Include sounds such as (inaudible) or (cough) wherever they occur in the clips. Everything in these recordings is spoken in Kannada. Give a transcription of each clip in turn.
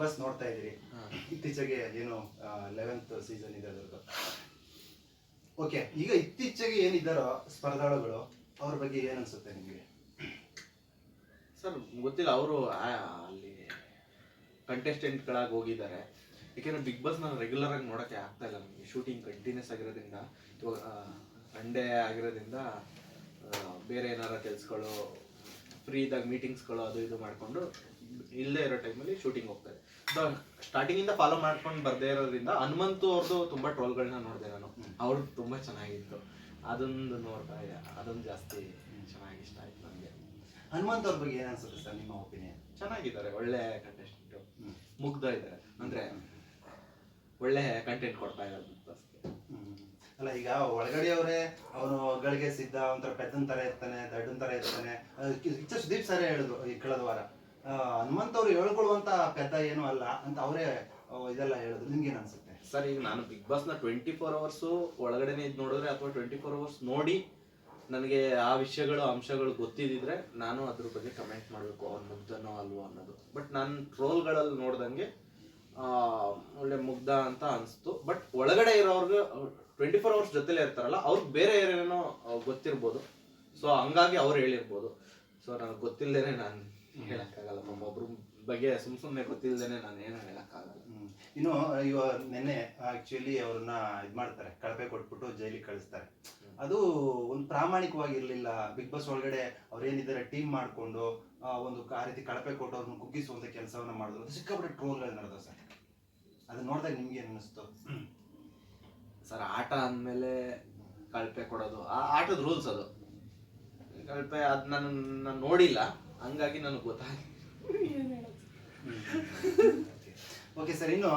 ಬಾಸ್ ನೋಡ್ತಾ ಇದ್ದೀರಿ. ಇತ್ತೀಚೆಗೆ ಏನು ಲೆವೆಂತ್ ಸೀಸನ್ ಇದೆ ಅದರದ್ದು. ಓಕೆ ಈಗ ಇತ್ತೀಚೆಗೆ ಏನಿದ್ದಾರೋ ಸ್ಪರ್ಧಾಳುಗಳು ಅವ್ರ ಬಗ್ಗೆ ಏನ್ ಅನ್ಸುತ್ತೆ ನಿಮಗೆ? ಸರ್ ಗೊತ್ತಿಲ್ಲ ಅವರು ಅಲ್ಲಿ ಕಂಟೆಸ್ಟೆಂಟ್ಗಳಾಗಿ ಹೋಗಿದ್ದಾರೆ. ಯಾಕೆಂದ್ರೆ ಬಿಗ್ ಬಾಸ್ ನಾನು ರೆಗ್ಯುಲರ್ ಆಗಿ ನೋಡೋಕ್ಕೆ ಆಗ್ತಾ ಇಲ್ಲ ನನಗೆ ಶೂಟಿಂಗ್ ಕಂಟಿನ್ಯೂಸ್ ಆಗಿರೋದ್ರಿಂದ ಇವಾಗ ಸಂಡೇ ಆಗಿರೋದ್ರಿಂದ ಬೇರೆ ಏನಾರ ಕೆಲ್ಸಗಳು ಫ್ರೀ ಇದ್ದಾಗ ಮೀಟಿಂಗ್ಸ್ಗಳು ಅದು ಇದು ಮಾಡಿಕೊಂಡು ಇಲ್ಲೇ ಇರೋ ಟೈಮಲ್ಲಿ ಶೂಟಿಂಗ್ ಹೋಗ್ತಾರೆ. ಸ್ಟಾರ್ಟಿಂಗ್ ಸ್ಟಾರ್ಟಿಂಗಿಂದ ಫಾಲೋ ಮಾಡ್ಕೊಂಡು ಬರ್ದೇ ಇರೋದ್ರಿಂದ ಹನುಮಂತು ಅವ್ರದ್ದು ತುಂಬ ಟ್ರೋಲ್ಗಳನ್ನ ನೋಡಿದೆ ನಾನು. ಅವ್ರದ್ದು ತುಂಬಾ ಚೆನ್ನಾಗಿತ್ತು. ಅದೊಂದು ನೋಡ್ತಾ ಅದೊಂದು ಜಾಸ್ತಿ ಚೆನ್ನಾಗಿ ಇಷ್ಟ ಆಯ್ತು ನನಗೆ. ಹನುಮಂತ್ ಅವ್ರ ಬಗ್ಗೆ ಏನನ್ಸುತ್ತೆ ಅನ್ಸುತ್ತೆ ಸರ್ ನಿಮ್ಮ ಒಪಿನಿಯನ್ ಚೆನ್ನಾಗಿದ್ದಾರೆ. ಒಳ್ಳೆ ಕಂಟೆಸ್ಟೆಂಟ್ ಮುಗ್ಧ ಇದ್ದಾರೆ ಅಂದ್ರೆ ಒಳ್ಳೆ ಕಂಟೆಂಟ್ ಕೊಡ್ತಾ ಇದ್ದಾರೆ ಅಲ್ಲ ಈಗ ಒಳಗಡೆ ಅವರೇ ಅವನು ಗಳಿಗೆ ಸಿದ್ಧ ಒಂಥರ ಪೆದ್ದನ್ ತರ ಇರ್ತಾನೆ ದಡ್ಡನ್ ತರ ಇರ್ತಾನೆ. ಸುದೀಪ್ ಸರ್ ಹೇಳಿದ್ರು ಈ ಕಳೆದ ವಾರ. ಹನುಮಂತ್ ಅವ್ರು ಹೇಳ್ಕೊಳ್ಳುವಂತ ಪೆದ್ದ ಏನು ಅಲ್ಲ ಅಂತ ಅವರೇ ಇದೆಲ್ಲ ಹೇಳಿದ್ರು. ನಿಮ್ಗೇನ್ ಅನ್ಸುತ್ತೆ? ಸರ್, ಈಗ ನಾನು ಬಿಗ್ ಬಾಸ್ನ ಟ್ವೆಂಟಿ ಫೋರ್ ಅವರ್ಸ್ ಒಳಗಡೆನೆ ಇದ್ ನೋಡಿದ್ರೆ ಅಥವಾ ಟ್ವೆಂಟಿ ಫೋರ್ ಅವರ್ಸ್ ನೋಡಿ ನನಗೆ ಆ ವಿಷಯಗಳು ಅಂಶಗಳು ಗೊತ್ತಿದ್ದಿದ್ರೆ ನಾನು ಅದ್ರ ಬಗ್ಗೆ ಕಮೆಂಟ್ ಮಾಡಬೇಕು ಅವ್ನು ಮುಗ್ಧನೋ ಅಲ್ವೋ ಅನ್ನೋದು. ಬಟ್ ನಾನು ಟ್ರೋಲ್ಗಳಲ್ಲಿ ನೋಡ್ದಂಗೆ ಒಳ್ಳೆ ಮುಗ್ಧ ಅಂತ ಅನಿಸ್ತು. ಬಟ್ ಒಳಗಡೆ ಇರೋರ್ಗೆ ಟ್ವೆಂಟಿ ಫೋರ್ ಅವರ್ಸ್ ಜೊತೆಲೇ ಇರ್ತಾರಲ್ಲ, ಅವ್ರಿಗೆ ಬೇರೆ ಏನೇನೋ ಗೊತ್ತಿರ್ಬೋದು. ಸೊ ಹಂಗಾಗಿ ಅವ್ರು ಹೇಳಿರ್ಬೋದು. ಸೊ ನನಗೆ ಗೊತ್ತಿಲ್ಲದೇನೆ ನಾನು ಹೇಳಕ್ಕಾಗಲ್ಲ ಒಬ್ಬೊಬ್ರು ಬಗ್ಗೆ ಸುಮ್ ಸುಮ್ಮನೆ ಗೊತ್ತಿಲ್ಲದೇನೆ ನಾನು ಏನು ಹೇಳಕ್ಕಾಗಲ್ಲ. ಇನ್ನು ಇವಾಗ ನೆನ್ನೆ ಆಕ್ಚುಲಿ ಅವ್ರನ್ನ ಇದು ಮಾಡ್ತಾರೆ. ಕಳಪೆ ಕೊಟ್ಬಿಟ್ಟು ಜೈಲಿಗೆ ಕಳಿಸ್ತಾರೆ. ಅದು ಒಂದು ಪ್ರಾಮಾಣಿಕವಾಗಿ ಇರ್ಲಿಲ್ಲ ಬಿಗ್ ಬಾಸ್ ಒಳಗಡೆ ಅವ್ರೇನಿದ್ದಾರೆ ಟೀಮ್ ಮಾಡ್ಕೊಂಡು ಒಂದು ಆ ರೀತಿ ಕಳಪೆ ಕೊಟ್ಟು ಅವ್ರನ್ನ ಕುಗ್ಗಿಸುವಂತ ಕೆಲಸವನ್ನ ಮಾಡಿದ್ರು. ಸಿಕ್ಕಾಪಟ್ಟೆ ಟ್ರೋಲ್ಗಳು ನಡೆದವು ಸರ್. ಅದು ನೋಡಿದಾಗ ನಿಮ್ಗೆ ಅನ್ನಿಸ್ತು? ಅನಿಸ್ತು ಸರ್ ಆಟ ಅಂದಮೇಲೆ ಕಳಪೆ ಕೊಡೋದು ಆ ಆಟದ ರೂಲ್ಸ್ ಅದು. ಕಳಪೆ ಅದು ನಾನು ನಾನು ನೋಡಿಲ್ಲ. ಹಂಗಾಗಿ ನನಗೆ ಗೊತ್ತಾಗಿ ಓಕೆ ಸರ್ ಇನ್ನು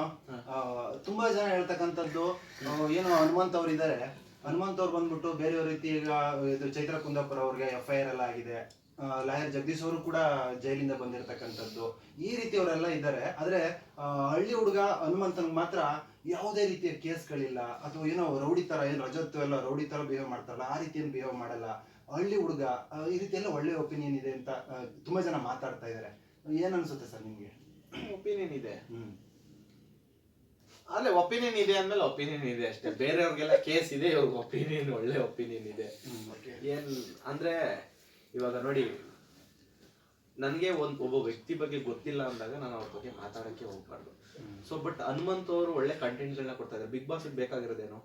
ಆ, ತುಂಬಾ ಜನ ಹೇಳ್ತಕ್ಕಂಥದ್ದು ಆ, ಏನು ಹನುಮಂತ್ ಅವರು ಇದ್ದಾರೆ ಹನುಮಂತ್ ಅವ್ರು ಬಂದ್ಬಿಟ್ಟು ಬೇರೆಯವ್ರ ರೀತಿ ಈಗ ಇದು ಚೈತ್ರ ಕುಂದಾಪುರ ಅವ್ರಿಗೆ ಎಫ್ ಐ ಆರ್ ಎಲ್ಲ ಆಗಿದೆ. ಲಾಯರ್ ಜಗದೀಶ್ ಅವರು ಕೂಡ ಜೈಲಿಂದ ಬಂದಿರತಕ್ಕಂಥದ್ದು. ಈ ರೀತಿಯವರೆಲ್ಲ ಇದ್ದಾರೆ. ಆದರೆ ಹಳ್ಳಿ ಹುಡುಗ ಹನುಮಂತನ್ ಮಾತ್ರ ಯಾವುದೇ ರೀತಿಯ ಕೇಸ್ಗಳಿಲ್ಲ. ಅಥವಾ ಏನೋ ರೌಡಿ ತರ ಏನು ರಜತ್ ಎಲ್ಲ ರೌಡಿ ತರ ಬಿಹೇವ್ ಮಾಡ್ತಾರಲ್ಲ ಆ ರೀತಿ ಏನು ಬಿಹೇವ್ ಮಾಡಲ್ಲ. ಹಳ್ಳಿ ಹುಡುಗ ಈ ರೀತಿ ಎಲ್ಲ ಒಳ್ಳೆ ಒಪಿನಿಯನ್ ಇದೆ ಅಂತ ತುಂಬ ಜನ ಮಾತಾಡ್ತಾ ಇದ್ದಾರೆ. ಏನ್ ಅನ್ಸುತ್ತೆ ಸರ್ ನಿಮಗೆ? ಒಪಿನಿಯನ್ ಇದೆ. ಹ್ಮ್. ಅಲ್ಲೇ ಒಪಿನಿಯನ್ ಇದೆ ಅಂದ್ಮೇಲೆ ಒಪಿನಿಯನ್ ಇದೆ ಅಷ್ಟೇ. ಬೇರೆಯವ್ರಿಗೆಲ್ಲ ಕೇಸ್ ಇದೆ ಇವ್ರಿಗೆ ಒಪಿನಿಯನ್ ಒಳ್ಳೆ ಒಪಿನಿಯನ್ ಇದೆ. ಏನ್ ಅಂದ್ರೆ ಇವಾಗ ನೋಡಿ ನನಗೆ ಒಂದು ಒಬ್ಬ ವ್ಯಕ್ತಿ ಬಗ್ಗೆ ಗೊತ್ತಿಲ್ಲ ಅಂದಾಗ ನಾನು ಅವ್ರ ಬಗ್ಗೆ ಮಾತಾಡಕ್ಕೆ ಹೋಗ್ಬಾರ್ದು. ಸೊ ಬಟ್ ಹನುಮಂತ್ ಅವರು ಒಳ್ಳೆ ಕಂಟೆಂಟ್ಗಳನ್ನ ಕೊಡ್ತಾ ಇದ್ದಾರೆ. ಬಿಗ್ ಬಾಸ್ ಬೇಕಾಗಿರೋದೇನು?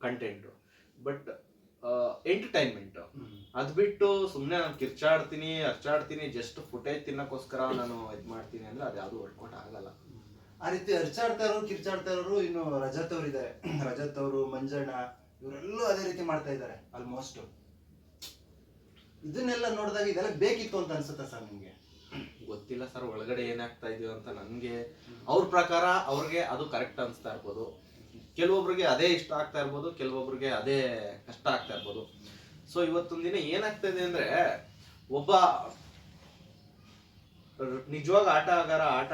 ಕಂಟೆಂಟ್ ಬಟ್ ಎಂಟರ್ಟೈನ್ಮೆಂಟ್ ಅದ್ ಬಿಟ್ಟು ಸುಮ್ನೆ ನಾನು ಕಿರ್ಚಾಡ್ತೀನಿ ಅರ್ಚಾಡ್ತೀನಿ ಜಸ್ಟ್ ಫುಟೇಜ್ ತಿನ್ನಕ್ಕೋಸ್ಕರ ನಾನು ಇದು ಮಾಡ್ತೀನಿ ಅಂದ್ರೆ ಅದು ಯಾವ್ದು ವರ್ಕೌಟ್ ಆಗಲ್ಲ. ಆ ರೀತಿ ಅರ್ಚಾಡ್ತಾ ಇರೋರು ಕಿರ್ಚಾಡ್ತಾ ಇರೋರು ಇನ್ನು ರಜತ್ ಅವರು ಇದ್ದಾರೆ (clears throat) ರಜತ್ ಅವರು ಮಂಜಣ್ಣ ಇವರೆಲ್ಲೂ ಅದೇ ರೀತಿ ಮಾಡ್ತಾ ಇದ್ದಾರೆ ಆಲ್ಮೋಸ್ಟ್ ಇದನ್ನೆಲ್ಲ ನೋಡಿದಾಗ ಇದೆಲ್ಲ ಬೇಕಿತ್ತು ಅಂತ ಅನ್ಸುತ್ತೆ ಸರ್ ನಿಮ್ಗೆ? ಗೊತ್ತಿಲ್ಲ ಸರ್, ಒಳಗಡೆ ಏನಾಗ್ತಾ ಇದೆಯೋ ಅಂತ ನನ್ಗೆ. ಅವ್ರ ಪ್ರಕಾರ ಅವ್ರಿಗೆ ಅದು ಕರೆಕ್ಟ್ ಅನ್ಸ್ತಾ ಇರ್ಬೋದು. ಕೆಲವೊಬ್ರಿಗೆ ಅದೇ ಇಷ್ಟ ಆಗ್ತಾ ಇರ್ಬೋದು, ಕೆಲವೊಬ್ರಿಗೆ ಅದೇ ಕಷ್ಟ ಆಗ್ತಾ ಇರ್ಬೋದು. ಸೊ ಇವತ್ತೊಂದ್ ದಿನ ಏನಾಗ್ತಾ ಇದೆ ಅಂದ್ರೆ, ಒಬ್ಬ ನಿಜವಾಗ ಆಟ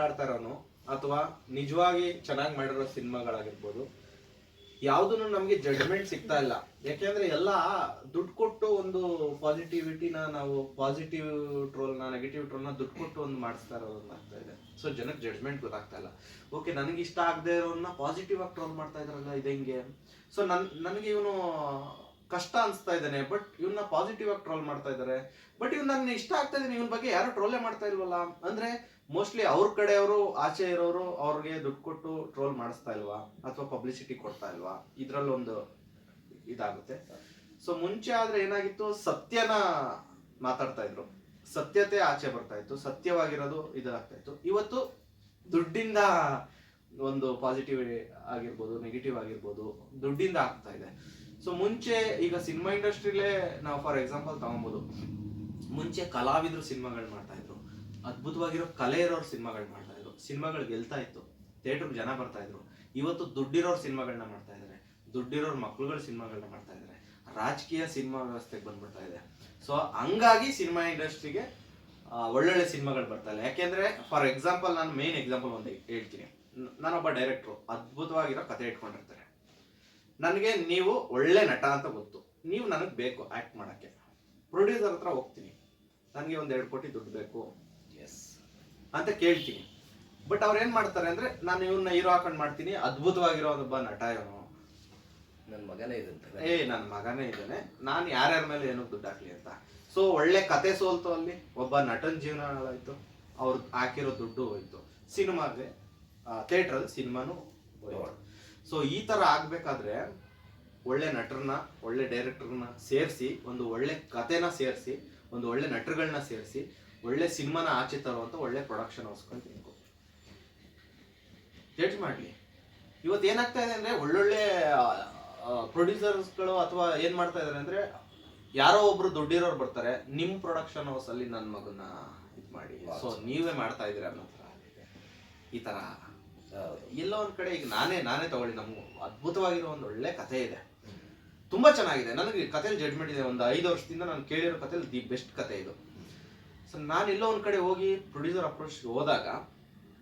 ಆಡ್ತಾ ಇರೋನು, ಅಥವಾ ನಿಜವಾಗಿ ಚೆನ್ನಾಗಿ ಮಾಡಿರೋ ಸಿನಿಮಾಗಳಾಗಿರ್ಬೋದು ಯಾವ್ದನ್ನು ನಮ್ಗೆ ಜಡ್ಜ್ಮೆಂಟ್ ಸಿಗ್ತಾ ಇಲ್ಲ. ಯಾಕೆಂದ್ರೆ ಎಲ್ಲ ದುಡ್ಡು ಕೊಟ್ಟು ಒಂದು ಪಾಸಿಟಿವಿಟಿನ ನಾವು ಪಾಸಿಟಿವ್ ಟ್ರೋಲ್ನ ನೆಗೆಟಿವ್ ಟ್ರೋಲ್ನ ದುಡ್ಡು ಕೊಟ್ಟು ಒಂದು ಮಾಡಿಸ್ತಾ ಇರೋದು ಆಗ್ತಾ ಇದೆ. ಸೊ ಜನಕ್ಕೆ ಜಡ್ಜ್ಮೆಂಟ್ ಗೊತ್ತಾಗ್ತಾ ಇಲ್ಲ. ಓಕೆ ನನಗೆ ಇಷ್ಟ ಆಗದೆ ಇರೋನ್ನ ಪಾಸಿಟಿವ್ ಆಗಿ ಟ್ರೋಲ್ ಮಾಡ್ತಾ ಇದ್ರಲ್ಲ, ಇದು ಹೆಂಗೆ? ಸೊ ನನ್, ನನಗೆ ಇವನು ಕಷ್ಟ ಅನ್ಸ್ತಾ ಇದ್ದಾನೆ ಬಟ್ ಇವನ್ನ ಪಾಸಿಟಿವ್ ಆಗಿ ಟ್ರೋಲ್ ಮಾಡ್ತಾ ಇದ್ದಾರೆ ಬಟ್ ಇವ್ ನನ್ನ ಇಷ್ಟ ಆಗ್ತಾ ಇದ್ದೀನಿ, ಇವನ್ ಬಗ್ಗೆ ಯಾರು ಟ್ರೋಲೇ ಮಾಡ್ತಾ ಇಲ್ವಲ್ಲ? ಅಂದ್ರೆ ಮೋಸ್ಟ್ಲಿ ಅವ್ರ ಕಡೆಯವರು ಆಚೆ ಇರೋರು ಅವ್ರಿಗೆ ದುಡ್ಡು ಕೊಟ್ಟು ಟ್ರೋಲ್ ಮಾಡಿಸ್ತಾ ಇಲ್ವಾ? ಅಥವಾ ಪಬ್ಲಿಸಿಟಿ ಕೊಡ್ತಾ ಇಲ್ವಾ? ಇದ್ರಲ್ಲೊಂದು ಇದಾಗುತ್ತೆ. ಸೊ ಮುಂಚೆ ಆದ್ರೆ ಏನಾಗಿತ್ತು? ಸತ್ಯನ ಮಾತಾಡ್ತಾ ಇದ್ರು. ಸತ್ಯತೆ ಆಚೆ ಬರ್ತಾ ಇತ್ತು. ಸತ್ಯವಾಗಿರೋದು ಇದಾಗ್ತಾ ಇತ್ತು. ಇವತ್ತು ದುಡ್ಡಿಂದ ಒಂದು ಪಾಸಿಟಿವ್ ಆಗಿರ್ಬೋದು ನೆಗೆಟಿವ್ ಆಗಿರ್ಬೋದು, ದುಡ್ಡಿಂದ ಆಗ್ತಾ ಇದೆ. ಸೊ ಮುಂಚೆ ಈಗ ಸಿನಿಮಾ ಇಂಡಸ್ಟ್ರಿಲೇ ನಾವು ಫಾರ್ ಎಕ್ಸಾಂಪಲ್ ತಗೊಬೋದು. ಮುಂಚೆ ಕಲಾವಿದರು ಸಿನಿಮಾಗಳು ಮಾಡ್ತಾ ಇದ್ರು. ಅದ್ಭುತವಾಗಿರೋ ಕಲೆ ಇರೋರು ಸಿನಿಮಾಗಳು ಮಾಡ್ತಾ ಇದ್ರು. ಸಿನಿಮಾಗಳು ಗೆಲ್ತಾ ಇತ್ತು. ಥಿಯೇಟರ್ ಜನ ಬರ್ತಾ ಇದ್ರು. ಇವತ್ತು ದುಡ್ಡಿರೋರು ಸಿನಿಮಾಗಳನ್ನ ಮಾಡ್ತಾ ಇದ್ದಾರೆ ದುಡ್ಡಿರೋರ್ ಮಕ್ಳುಗಳ ಸಿನಿಮಾಗಳನ್ನ ಮಾಡ್ತಾ ಇದ್ದಾರೆ ರಾಜಕೀಯ ಸಿನಿಮಾ ವ್ಯವಸ್ಥೆಗೆ ಬಂದ್ಬಿಡ್ತಾ ಇದೆ. ಸೊ, ಹಂಗಾಗಿ ಸಿನಿಮಾ ಇಂಡಸ್ಟ್ರಿಗೆ ಒಳ್ಳೊಳ್ಳೆ ಸಿನಿಮಾಗಳು ಬರ್ತಾ ಇಲ್ಲ. ಯಾಕೆಂದ್ರೆ, ಫಾರ್ ಎಕ್ಸಾಂಪಲ್ ನಾನು ಮೇನ್ ಎಕ್ಸಾಂಪಲ್ ಒಂದು ಹೇಳ್ತೀನಿ. ನಾನೊಬ್ಬ ಡೈರೆಕ್ಟ್ರು. ಅದ್ಭುತವಾಗಿರೋ ಕತೆ ಇಟ್ಕೊಂಡಿರ್ತಾರೆ. ನನಗೆ ನೀವು ಒಳ್ಳೆ ನಟ ಅಂತ ಗೊತ್ತು. ನೀವು ನನಗೆ ಬೇಕು ಆ್ಯಕ್ಟ್ ಮಾಡೋಕ್ಕೆ. ಪ್ರೊಡ್ಯೂಸರ್ ಹತ್ರ ಹೋಗ್ತೀನಿ. ನನಗೆ ಒಂದು ಎರಡು ಕೋಟಿ ದುಡ್ಡು ಬೇಕು. ಅಂತ ಕೇಳ್ತೀನಿ. ಬಟ್ ಅವ್ರು ಏನ್ ಮಾಡ್ತಾರೆ ಅಂದ್ರೆ ನಾನು ಇವನ್ನ ಹೀರೋ ಹಾಕೊಂಡ್ ಮಾಡ್ತೀನಿ ಅದ್ಭುತವಾಗಿರೋ ಒಬ್ಬ ನಟ ಇವನು. ನನ್ನ ಮಗನೇ ಇದಂತ ಏ ನನ್ನ ಮಗನೇ ಇದ್ದಾನೆ. ನಾನು ಯಾರ್ಯಾರ ಮೇಲೆ ಏನೋ ದುಡ್ಡು ಹಾಕ್ಲಿ ಅಂತ. ಸೊ ಒಳ್ಳೆ ಕತೆ ಸೋಲ್ತು ಅಲ್ಲಿ. ಒಬ್ಬ ನಟನ್ ಜೀವನ ಹಾಳಾಯ್ತು ಅವ್ರು ಹಾಕಿರೋ ದುಡ್ಡು ಹೋಯ್ತು. ಸಿನಿಮಾಗೆ ಥಿಯೇಟ್ರಲ್ಲಿ ಸಿನಿಮಾನು ಸೊ ಈ ತರ ಆಗ್ಬೇಕಾದ್ರೆ ಒಳ್ಳೆ ನಟರನ್ನ ಒಳ್ಳೆ ಡೈರೆಕ್ಟರ್ನ ಸೇರಿಸಿ ಒಂದು ಒಳ್ಳೆ ಕತೆನ ಸೇರಿಸಿ ಒಂದು ಒಳ್ಳೆ ನಟರುಗಳನ್ನ ಸೇರಿಸಿ ಒಳ್ಳೆ ಸಿನಿಮಾನ ಆಚೆ ತರುವಂಥ ಒಳ್ಳೆ ಪ್ರೊಡಕ್ಷನ್ ಹೌಸ್ಕೊಂಡು ತಿನ್ಕೊ. ಜಡ್ಜ್ ಮಾಡಲಿ. ಇವತ್ತು ಏನಾಗ್ತಾ ಇದೆ ಅಂದ್ರೆ ಒಳ್ಳೊಳ್ಳೆ ಪ್ರೊಡ್ಯೂಸರ್ಸ್ಗಳು ಅಥವಾ ಏನು ಮಾಡ್ತಾ ಇದ್ದಾರೆ ಅಂದ್ರೆ ಯಾರೋ ಒಬ್ರು ದುಡ್ಡಿರೋರು ಬರ್ತಾರೆ ನಿಮ್ಮ ಪ್ರೊಡಕ್ಷನ್ ಹೌಸ್ ಅಲ್ಲಿ ನನ್ನ ಮಗನ ಇದು ಮಾಡಿ. ಸೊ ನೀವೇ ಮಾಡ್ತಾ ಇದ್ದೀರ ಅನ್ನೋ ಥರ. ಈ ಥರ ಎಲ್ಲೋ ಒಂದ್ ಕಡೆ ಈಗ ನಾನೇ ನಾನೇ ತಗೊಳ್ಳಿ. ನಮ್ಗೆ ಅದ್ಭುತವಾಗಿರೋ ಒಂದು ಒಳ್ಳೆ ಕಥೆ ಇದೆ. ತುಂಬಾ ಚೆನ್ನಾಗಿದೆ. ನನಗೆ ಕಥೆಲಿ ಜಡ್ಜ್ಮೆಂಟ್ ಇದೆ. ಒಂದು ಐದು ವರ್ಷದಿಂದ ನಾನು ಕೇಳಿರೋ ಕಥೆಲಿ ದಿ ಬೆಸ್ಟ್ ಕತೆ ಇದು. ಸೊ ನಾನು ಎಲ್ಲೋ ಒಂದು ಕಡೆ ಹೋಗಿ ಪ್ರೊಡ್ಯೂಸರ್ ಅಪ್ರೋಚ್ ಹೋದಾಗ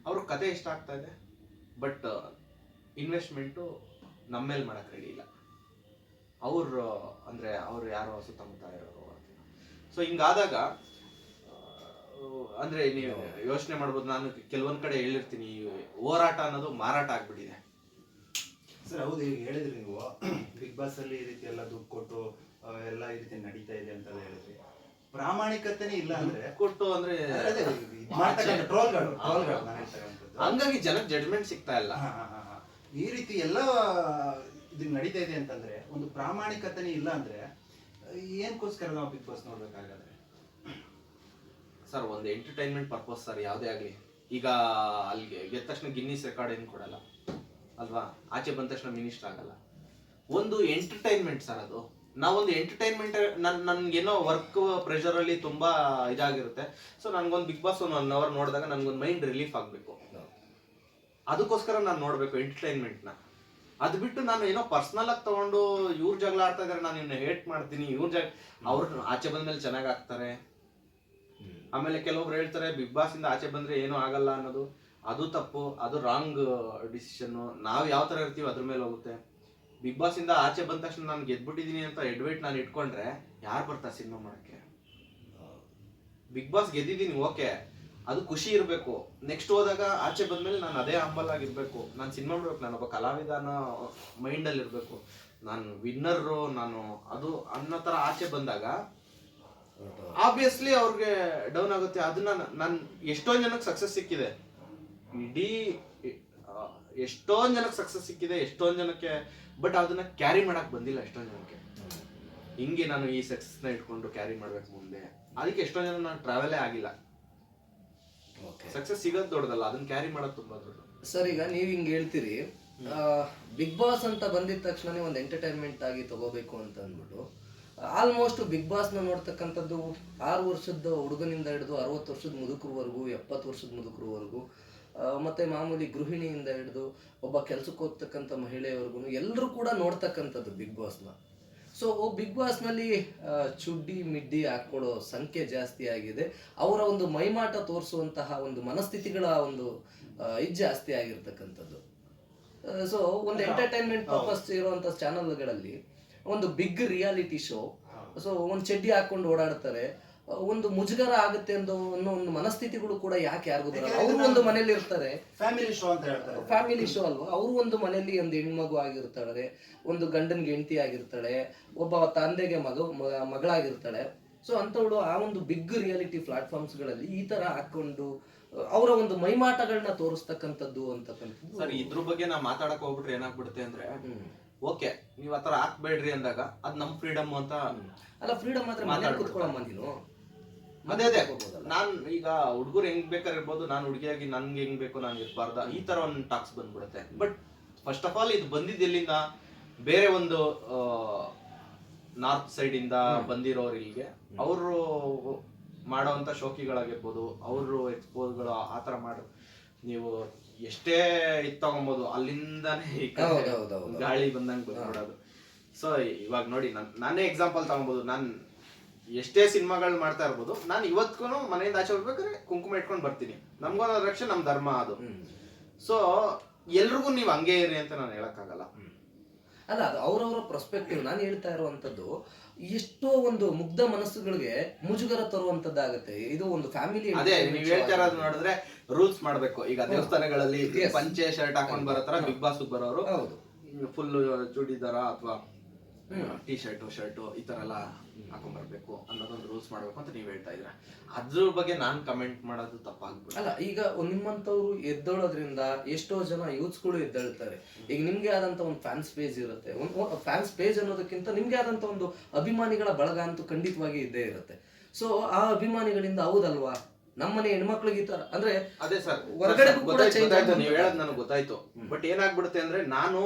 ಅವ್ರ ಕತೆ ಇಷ್ಟ ಆಗ್ತಾ ಇದೆ ಬಟ್ ಇನ್ವೆಸ್ಟ್ಮೆಂಟು ನಮ್ಮ ಮೇಲೆ ಮಾಡಕ್ ರೆಡಿ ಇಲ್ಲ. ಅವರು ಅಂದ್ರೆ ಅವ್ರು ಯಾರೋ ಸುತ್ತಮುತ್ತ ಸೊ ಹಿಂಗಾದಾಗ ಅಂದರೆ ಅಂದ್ರೆ ನೀವು ಯೋಚನೆ ಮಾಡ್ಬೋದು, ನಾನು ಕೆಲವೊಂದು ಕಡೆ ಹೇಳಿರ್ತೀನಿ, ಹೋರಾಟ ಅನ್ನೋದು ಮಾರಾಟ ಆಗ್ಬಿಟ್ಟಿದೆ. ಸರ್, ಹೌದು, ಈಗ ಹೇಳಿದ್ರಿ ನೀವು. (clears throat) ಬಿಗ್ ಬಾಸ್ ಅಲ್ಲಿ ಈ ರೀತಿ ಎಲ್ಲ ದುಡ್ಡು ಕೊಟ್ಟು ಎಲ್ಲ ಈ ರೀತಿ ನಡೀತಾ ಇದೆ ಅಂತ ಹೇಳಿದ್ರಿ. ಪ್ರಾಮಾಣಿಕತೆನೇ ಇಲ್ಲ ಅಂದ್ರೆ ಕೊಟ್ಟು ಅಂದ್ರೆ ಅದೇ ಮಾಡ್ತಕ್ಕಂಥ ಟ್ರೋಲ್ಗಳು ಟ್ರೋಲ್ಗಳು ನಾನು ಹೇಳ್ತಕ್ಕಂಥದ್ದು. ಹಂಗಾಗಿ ಜನಕ್ಕೆ ಜಡ್ಜ್ಮೆಂಟ್ ಸಿಗ್ತಾ ಇಲ್ಲ. ಹಾ, ಹಾ, ಹಾ, ಹಾ. ಈ ರೀತಿ ಎಲ್ಲ ಇದು ನಡೀತಾ ಇದೆ ಅಂತಂದ್ರೆ ಒಂದು ಪ್ರಾಮಾಣಿಕತೆನೇ ಇಲ್ಲ ಅಂದ್ರೆ ಏನ್ಕೋಸ್ಕರ ನಾವು ಬಿಗ್ ಬಾಸ್ ನೋಡ್ಬೇಕಾಗಾದ್ರೆ ಸರ್ ಒಂದು ಎಂಟರ್ಟೈನ್ಮೆಂಟ್ ಪರ್ಪಸ್ ಸರ್ ಯಾವುದೇ ಆಗಲಿ. ಈಗ ಅಲ್ಲಿಗೆ ಗೆದ್ದ ತಕ್ಷಣ ಗಿನ್ನಿಸ್ ರೆಕಾರ್ಡ್ ಏನು ಕೊಡಲ್ಲ. ಅಲ್ವಾ? ಆಚೆ ಬಂದ ತಕ್ಷಣ ಮಿನಿಸ್ಟರ್ ಆಗಲ್ಲ. ಒಂದು ಎಂಟರ್ಟೈನ್ಮೆಂಟ್ ಸರ್ ಅದು. ನಾವೊಂದು ಎಂಟರ್ಟೈನ್ಮೆಂಟ್ ನನ್ ಏನೋ ವರ್ಕ್ ಪ್ರೆಷರ್ ಅಲ್ಲಿ ತುಂಬಾ ಇದಾಗಿರುತ್ತೆ. ಸೊ ನನ್ಗೊಂದು ಬಿಗ್ ಬಾಸ್ ಒಂದು ಒನ್ ಅವರ್ ನೋಡಿದಾಗ ನನ್ಗೊಂದು ಮೈಂಡ್ ರಿಲೀಫ್ ಆಗಬೇಕು. ಅದಕ್ಕೋಸ್ಕರ ನಾನು ನೋಡಬೇಕು ಎಂಟರ್ಟೈನ್ಮೆಂಟ್ನ ಅದು ಬಿಟ್ಟು ನಾನು ಏನೋ ಪರ್ಸನಲ್ ಆಗಿ ತಗೊಂಡು ಇವ್ರ ಜಗಳ ಆಡ್ತಾ ಇದಾರೆ, ನಾನು ಇವ್ನ ಹೇಟ್ ಮಾಡ್ತೀನಿ, ಇವ್ರ ಜಗ, ಅವ್ರ ಆಚೆ ಬಂದ್ಮೇಲೆ ಚೆನ್ನಾಗಿ ಆಗ್ತಾರೆ. ಆಮೇಲೆ ಕೆಲವೊಬ್ರು ಹೇಳ್ತಾರೆ ಬಿಗ್ ಬಾಸ್ ಇಂದ ಆಚೆ ಬಂದ್ರೆ ಏನೂ ಆಗಲ್ಲ ಅನ್ನೋದು. ಅದು ತಪ್ಪು, ಅದು ರಾಂಗ್ ಡಿಸಿಷನ್ ನಾವು ಯಾವ ತರ ಇರ್ತೀವಿ ಅದ್ರ ಮೇಲೆ ಹೋಗುತ್ತೆ. ಬಿಗ್ ಬಾಸ್ ಇಂದ ಆಚೆ ಬಂದ ತಕ್ಷಣ ನಾನು ಗೆದ್ಬಿಟ್ಟಿದೀನಿ ಅಂತ ಎಡ್ವೈಟ್ ನಾನು ಇಟ್ಕೊಂಡ್ರೆ ಯಾರು ಬರ್ತಾರೆ ಸಿನಿಮಾ ಮಾಡಕ್ಕೆ? ಬಿಗ್ ಬಾಸ್ ಗೆದ್ದಿದ್ದೀನಿ ಓಕೆ ಅದು ಖುಷಿ ಇರಬೇಕು. ನೆಕ್ಸ್ಟ್ ಹೋದಾಗ ಆಚೆ ಬಂದ್ಮೇಲೆ ನಾನು ಅದೇ ಹಂಬಲ್ ಆಗಿರ್ಬೇಕು. ನಾನು ಸಿನಿಮಾ ಮಾಡ್ಬೇಕು ನಾನು ಒಬ್ಬ ಕಲಾವಿದನ ಮೈಂಡ್ ಅಲ್ಲಿ ಇರ್ಬೇಕು. ನಾನು ವಿನ್ನರ್ ನಾನು ಅದು ಅನ್ನೋ ಥರ ಆಚೆ ಬಂದಾಗ ಆಬ್ವಿಯಸ್ಲಿ ಅವ್ರಿಗೆ ಡೌನ್ ಆಗುತ್ತೆ. ಅದನ್ನ ನಾನು ಎಷ್ಟೊಂದು ಜನಕ್ಕೆ ಸಕ್ಸಸ್ ಸಿಕ್ಕಿದೆ. ಇಡೀ ಎಷ್ಟೊಂದ್ ಜನಕ್ಕೆ ಸಕ್ಸಸ್ ಸಿಕ್ಕಿದೆ ಎಷ್ಟೊಂದು ಜನಕ್ಕೆ ಬಟ್ ಅದನ್ನ ಕ್ಯಾರಿ ಮಾಡಕ್ ಬಂದಿಲ್ಲ ಎಷ್ಟೊಂದು ಜನಕ್ಕೆ. ಹಿಂಗೆ ನಾನು ಈ ಸಕ್ಸಸ್ನ ನ ಇಟ್ಕೊಂಡು ಕ್ಯಾರಿ ಮಾಡ್ಬೇಕು ಮುಂದೆ. ಅದಕ್ಕೆ ಎಷ್ಟೊಂದು ಜನ ನಾನು ಟ್ರಾವೆಲೇ ಆಗಿಲ್ಲ. ಓಕೆ ಸಕ್ಸಸ್ ಸಿಗೋದು ದೊಡ್ಡದಲ್ಲ ಅದನ್ನ ಕ್ಯಾರಿ ಮಾಡೋದು ತುಂಬಾ ದೊಡ್ಡದು. ಸರ್ ಈಗ ನೀವ್ ಹಿಂಗ್ ಹೇಳ್ತೀರಿ ಬಿಗ್ ಬಾಸ್ ಅಂತ ಬಂದಿದ ತಕ್ಷಣನೇ ಒಂದು ಎಂಟರ್ಟೈನ್ಮೆಂಟ್ ಆಗಿ ತಗೋಬೇಕು ಅಂತ ಅಂದ್ಬಿಟ್ಟು ಆಲ್ಮೋಸ್ಟ್ ಬಿಗ್ ಬಾಸ್ನ ನೋಡ್ತಕ್ಕಂಥದ್ದು ಆರು ವರ್ಷದ ಹುಡುಗನಿಂದ ಹಿಡಿದು ಅರವತ್ತು ವರ್ಷದ ಮುದುಕರವರೆಗೂ ಎಪ್ಪತ್ತು ವರ್ಷದ ಮುದುಕರವರೆಗೂ ಮತ್ತೆ ಮಾಮೂಲಿ ಗೃಹಿಣಿಯಿಂದ ಹಿಡಿದು ಒಬ್ಬ ಕೆಲ್ಸಕ್ಕೆ ಹೋಗ್ತಕ್ಕಂತ ಮಹಿಳೆಯವರೆಗೂ ಎಲ್ಲರೂ ಕೂಡ ನೋಡ್ತಕ್ಕಂಥದ್ದು ಬಿಗ್ ಬಾಸ್ನ. ಸೊ ಬಿಗ್ ಬಾಸ್ನಲ್ಲಿ ಚುಡ್ಡಿ ಮಿಡ್ಡಿ ಹಾಕೊಳ್ಳೋ ಸಂಖ್ಯೆ ಜಾಸ್ತಿ ಆಗಿದೆ. ಅವರ ಒಂದು ಮೈಮಾಟ ತೋರಿಸುವಂತಹ ಒಂದು ಮನಸ್ಥಿತಿಗಳ ಒಂದು ಇದು ಜಾಸ್ತಿ ಆಗಿರ್ತಕ್ಕಂಥದ್ದು. ಸೊ ಒಂದು ಎಂಟರ್ಟೈನ್ಮೆಂಟ್ ಪರ್ಪಸ್ ಇರುವಂತ ಚಾನಲ್ಗಳಲ್ಲಿ ಒಂದು ಬಿಗ್ ರಿಯಾಲಿಟಿ ಶೋ ಸೊ ಒಂದು ಚಡ್ಡಿ ಹಾಕೊಂಡು ಓಡಾಡ್ತಾರೆ. ಒಂದು ಮುಜುಗರ ಆಗುತ್ತೆ ಅಂತ ಅನ್ನೋ ಒಂದು ಮನಸ್ಥಿತಿಗಳು ಕೂಡ ಯಾಕೆ ಯಾರಿಗೂ ಬರಲ್ಲ? ಅವರು ಒಂದು ಮನೇಲಿ ಇರ್ತಾರೆ. ಫ್ಯಾಮಿಲಿ ಶೋ ಅಂತ ಹೇಳ್ತಾರೆ. ಫ್ಯಾಮಿಲಿ ಶೋ ಅಲ್ವಾ? ಅವರು ಒಂದು ಮನೆಯಲ್ಲಿ ಒಂದು ಹೆಣ್ಮಗು ಆಗಿರ್ತಾಳೆ ಒಂದು ಗಂಡನ್ಗೆ ಹೆಂಡತಿ ಆಗಿರ್ತಾಳೆ ಒಬ್ಬ ತಂದೆಗೆ ಮಗ ಮಗಳಾಗಿರ್ತಾಳೆ. ಸೊ ಅಂಥವಳು ಆ ಒಂದು ಬಿಗ್ ರಿಯಾಲಿಟಿ ಪ್ಲಾಟ್ಫಾರ್ಮ್ಸ್ಗಳಲ್ಲಿ ಈ ತರ ಹಾಕೊಂಡು ಅವರ ಒಂದು ಮೈಮಾಟಗಳನ್ನ ತೋರಿಸ್ತಕ್ಕಂಥದ್ದು ಅಂತಕ್ಕಂಥದ್ದು ಸರ್ ಇದ್ರ ಬಗ್ಗೆ ನಾ ಮಾತಾಡಕ್ ಹೋಗ್ಬಿಟ್ರೆ ಏನಾಗ್ಬಿಡುತ್ತೆ ಅಂದ್ರೆ ಹ್ಮ್. ಓಕೆ ನೀವ್ ಆತರ ಹಾಕ್ಬೇಡ್ರಿ ಅಂದಾಗ ಅದ್ ನಮ್ ಫ್ರೀಡಮ್ ಅಂತ ಅಲ್ಲ ಫ್ರೀಡಮ್ ಮಾತ್ರ ಮನೇಲಿ ನೀನು. ಅದೇ ಅದೇ. ನಾನ್ ಈಗ ಹುಡುಗರು ಹೆಂಗ್ ಬೇಕಾದ್ರೆ ಇರ್ಬೋದು ನಾನು ಹುಡುಗಿಯಾಗಿ ನನ್ಗೆ ಹೆಂಗ್ ಬೇಕು ನಾನು ಇರ್ಬಾರ್ದ ಈ ತರ ಒಂದು ಟಾಕ್ಸ್ ಬಂದ್ಬಿಡುತ್ತೆ. ಬಟ್ ಫಸ್ಟ್ ಆಫ್ ಆಲ್ ಇದು ಬಂದಿದ್ದು ಎಲ್ಲಿಂದ? ಬೇರೆ ಒಂದು ನಾರ್ತ್ ಸೈಡ್ ಇಂದ ಬಂದಿರೋರು ಇಲ್ಲಿಗೆ ಅವರು ಮಾಡೋವಂಥ ಶೋಕಿಗಳಾಗಿರ್ಬೋದು ಅವರು ಎಕ್ಸ್ಪೋಸ್ಗಳು ಆ ಥರ ಮಾಡಿ. ನೀವು ಎಷ್ಟೇ ಇದು ತಗೊಬೋದು ಅಲ್ಲಿಂದಾನೇ ಈ. ಗಾಳಿ ಬಂದಂಗೆ ಬಂದ್ಬಿಡೋದು. ಸೊ ಇವಾಗ ನೋಡಿ ನಾನು ನಾನೇ ಎಕ್ಸಾಂಪಲ್ ತಗೊಬೋದು. ನಾನು ಎಷ್ಟೇ ಸಿನಿಮಾಗಳು ಮಾಡ್ತಾ ಇರ್ಬೋದು ನಾನು ಇವತ್ತಿಗೂ ಮನೆಯಿಂದ ಆಚೆ ಹೋಗ್ಬೇಕಾದ್ರೆ ಕುಂಕುಮ ಇಟ್ಕೊಂಡು ಬರ್ತೀನಿ. ನಮ್ಗೊಂದು ರಕ್ಷೆ ನಮ್ಮ ಧರ್ಮ ಅದು. ಸೊ ಎಲ್ರಿಗೂ ನೀವು ಹಂಗೆ ಇರಿ ಅಂತ ನಾನು ಹೇಳಕ್ಕಾಗಲ್ಲ. ಅಲ್ಲ ಅದು ಅವ್ರವ್ರ ಪ್ರಸ್ಪೆಕ್ಟಿವ್ ನಾನು ಹೇಳ್ತಾ ಇರುವಂತದ್ದು ಎಷ್ಟೋ ಒಂದು ಮುಗ್ಧ ಮನಸ್ಸುಗಳಿಗೆ ಮುಜುಗರ ತರುವಂತದ್ದಾಗುತ್ತೆ. ಇದು ಒಂದು ಫ್ಯಾಮಿಲಿ ಅದೇ ನೀವು ಹೇಳ್ತಾ ಇರೋದು ನೋಡಿದ್ರೆ ರೂಲ್ಸ್ ಮಾಡ್ಬೇಕು. ಈಗ ದೇವಸ್ಥಾನಗಳಲ್ಲಿ. ಪಂಚೆ ಶರ್ಟ್ ಹಾಕೊಂಡ್ ತರ ಬಿಗ್ ಬಾಸ್ ಬರೋರು ಹೌದು. ಫುಲ್ ಚೂಡಿದಾರ ಅಥವಾ ಟಿ ಶರ್ಟು ಶರ್ಟ್ ಈ ತರ ಎಲ್ಲ ಹಾಕೊಂಡ್ ಬರ್ಬೇಕು ಅನ್ನೋದೊಂದು ರೂಲ್ಸ್ ಮಾಡ್ಬೇಕು ಅಂತ ನೀವ್ ಹೇಳ್ತಾ ಇದ್ರ ಅದ್ರ ಬಗ್ಗೆ ನಾನ್ ಕಮೆಂಟ್ ಮಾಡೋದು ತಪ್ಪಾಗ್ಬಿಟ್ಟು ಅಲ್ಲ ಈಗ ನಿಮ್ಮಂತವ್ರು ಎದ್ದೇಳೋದ್ರಿಂದ ಎಷ್ಟೋ ಜನ ಯೂತ್ಸ್ಗಳು ಎದ್ದೇಳ್ತಾರೆ. ಈಗ ನಿಮ್ಗೆ ಆದಂತ ಒಂದು ಫ್ಯಾನ್ಸ್ ಪೇಜ್ ಇರುತ್ತೆ. ಫ್ಯಾನ್ಸ್ ಪೇಜ್ ಅನ್ನೋದಕ್ಕಿಂತ ನಿಮ್ಗೆ ಆದಂತ ಒಂದು ಅಭಿಮಾನಿಗಳ ಬಳಗ ಅಂತೂ ಖಂಡಿತವಾಗಿ ಇದ್ದೇ ಇರುತ್ತೆ. ಸೊ ಆ ಅಭಿಮಾನಿಗಳಿಂದ ಹೌದಲ್ವಾ? ನಮ್ಮನೆ ಹೆಣ್ಮಕ್ಳಿಗೆ ಈ ತರ ಅಂದ್ರೆ ಅದೇ ಸರ್ ಹೊರಗಡೆ ನೀವ್ ಹೇಳೋದು ನನಗೆ ಗೊತ್ತಾಯ್ತು. ಬಟ್ ಏನಾಗ್ಬಿಡುತ್ತೆ ಅಂದ್ರೆ ನಾನು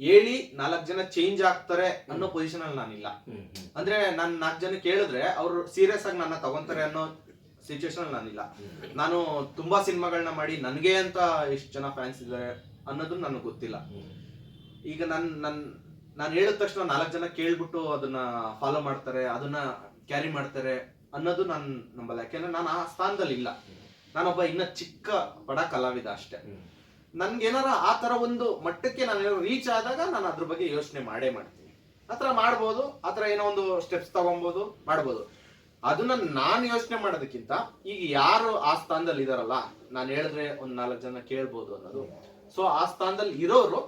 ಹೇಳಿ ನಾಲ್ಕು ಜನ ಚೇಂಜ್ ಆಗ್ತಾರೆ ಅನ್ನೋ ಪೊಸಿಷನ್ ಅಲ್ಲಿ ನಾನಿಲ್ಲ. ಅಂದ್ರೆ ನಾನ್ ನಾಲ್ಕು ಜನ ಕೇಳಿದ್ರೆ ಅವ್ರು ಸೀರಿಯಸ್ ಆಗಿ ನನ್ನ ತಗೊಂತಾರೆ ಅನ್ನೋ ಸಿಚುವೇಶನ್ ಅಲ್ಲಿ ನಾನಿಲ್ಲ. ನಾನು ತುಂಬಾ ಸಿನಿಮಾಗಳನ್ನ ಮಾಡಿ ನನಗೆ ಅಂತ ಎಷ್ಟು ಜನ ಫ್ಯಾನ್ಸ್ ಇದ್ದಾರೆ ಅನ್ನೋದು ನನಗೆ ಗೊತ್ತಿಲ್ಲ. ಈಗ ನನ್ ನನ್ ನಾನು ಹೇಳಿದ ತಕ್ಷಣ ನಾಲ್ಕು ಜನ ಕೇಳ್ಬಿಟ್ಟು ಅದನ್ನ ಫಾಲೋ ಮಾಡ್ತಾರೆ ಅದನ್ನ ಕ್ಯಾರಿ ಮಾಡ್ತಾರೆ ಅನ್ನೋದು ನಾನು ನಂಬಲ್ಲ. ಯಾಕೆಂದ್ರೆ ನಾನು ಆ ಸ್ಥಾನದಲ್ಲಿ ಇಲ್ಲ ನಾನೊಬ್ಬ ಇನ್ನ ಚಿಕ್ಕ ಬಡ ಕಲಾವಿದ ಅಷ್ಟೇ. ನನ್ಗೇನಾರ ಆ ತರ ಒಂದು ಮಟ್ಟಕ್ಕೆ ನಾನು ರೀಚ್ ಆದಾಗ ನಾನು ಅದ್ರ ಬಗ್ಗೆ ಯೋಚನೆ ಮಾಡೇ ಮಾಡ್ತೀನಿ. ಆತರ ಮಾಡ್ಬೋದು ಆತರ ಏನೋ ಒಂದು ಸ್ಟೆಪ್ಸ್ ತಗೊಬೋದು ಮಾಡ್ಬೋದು. ಅದನ್ನ ನಾನು ಯೋಚನೆ ಮಾಡೋದಕ್ಕಿಂತ ಈಗ ಯಾರು ಆ ಸ್ಥಾನದಲ್ಲಿ ಇದಾರಲ್ಲ ನಾನು ಹೇಳಿದ್ರೆ ಒಂದ್ ನಾಲ್ಕು ಜನ ಕೇಳ್ಬೋದು ಅನ್ನೋದು. ಸೊ ಆ ಸ್ಥಾನದಲ್ಲಿ ಇರೋರು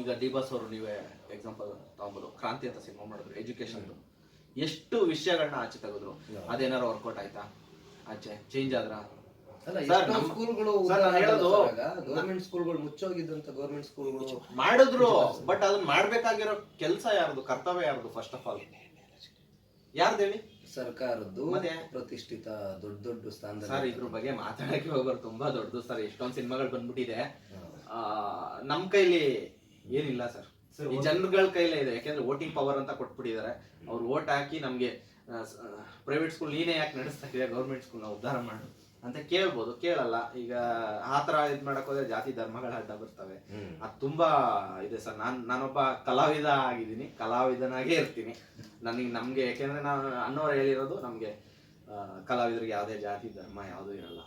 ಈಗ ಡಿ ಬಾಸ್ ಅವರು ನೀವೇ ಎಕ್ಸಾಂಪಲ್ ತಗೊಂಬೋದು. ಕ್ರಾಂತಿ ಅಂತ ಸಿನಿಮಾ ಮಾಡಿದ್ರು ಎಜುಕೇಶನ್ ಎಷ್ಟು ವಿಷಯಗಳನ್ನ ಆಚೆ ತೆಗೆದ್ರು. ಅದೇನಾರು ವರ್ಕೌಟ್ ಆಯ್ತಾ? ಆಚೆ ಚೇಂಜ್ ಆದ್ರ? ಸರ್, ಸ್ಕೂಲ್ಗಳು ಸರ್, ಗೌರ್ಮೆಂಟ್ ಸ್ಕೂಲ್ಗಳು ಮುಚ್ಚೋಗಿದ್ದಂತ ಗೌರ್ಮೆಂಟ್ ಸ್ಕೂಲ್ಗಳು ಮಾಡಿದ್ರು ಬಟ್ ಅದನ್ನ ಮಾಡ್ಬೇಕಾಗಿರೋ ಕೆಲಸ ಯಾರ್ದು? ಕರ್ತವ್ಯ ಯಾರ್ದು ಫಸ್ಟ್ ಆಫ್ ಆಲ್ ಯಾರ್ದು ಹೇಳಿ? ಸರ್ಕಾರದ್ದು ಮತ್ತೆ? ಪ್ರತಿಷ್ಠಿತ ದೊಡ್ಡ ದೊಡ್ಡ ಸರ್ ಸ್ಥಾನದಲ್ಲಿ ಇದ್ರ ಬಗ್ಗೆ ಮಾತಾಡಕ್ಕೆ ಹೋಗೋರು ತುಂಬಾ ದೊಡ್ಡದು ಸರ್. ಎಷ್ಟೊಂದ್ ಸಿನಿಮಾಗಳು ಬಂದ್ಬಿಟ್ಟಿದೆ. ಆ, ನಮ್ ಕೈಲಿ ಏನಿಲ್ಲ ಸರ್. ಸರ್, ಈ ಜನಗಳ ಕೈಲೇ ಇದೆ. ಯಾಕೆಂದ್ರೆ ವೋಟಿಂಗ್ ಪವರ್ ಅಂತ ಕೊಟ್ಬಿಟ್ಟಿದ್ದಾರೆ. ಅವ್ರು ವೋಟ್ ಹಾಕಿ ನಮ್ಗೆ ಪ್ರೈವೇಟ್ ಸ್ಕೂಲ್ ನೀನೇ ಯಾಕೆ ನಡೆಸ್ತಾ ಗವರ್ನಮೆಂಟ್ ಗೌರ್ಮೆಂಟ್ನ ಉದ್ಧಾರ ಮಾಡು. ಅಂತ ಕೇಳ್ಬೋದು. ಕೇಳಲ್ಲ. ಈಗ ಆ ತರ ಇದ್ ಮಾಡಕ್ ಹೋದ್ರೆ ಜಾತಿ ಧರ್ಮಗಳ ಅಡ್ಡ ಬರ್ತವೆ. ಅದ್ ತುಂಬಾ ಇದೆ ಸರ್. ನಾನ್ ನಾನೊಬ್ಬ ಕಲಾವಿದ ಆಗಿದ್ದೀನಿ. ಕಲಾವಿದನಾಗೇ ಇರ್ತೀನಿ. ನನಗೆ ನಮ್ಗೆ ಯಾಕೆಂದ್ರೆ ನಾನು ಅನ್ನೋರು ಹೇಳಿರೋದು ನಮ್ಗೆ ಕಲಾವಿದರಿಗೆ ಯಾವುದೇ ಜಾತಿ ಧರ್ಮ ಯಾವುದೂ ಇರಲ್ಲ.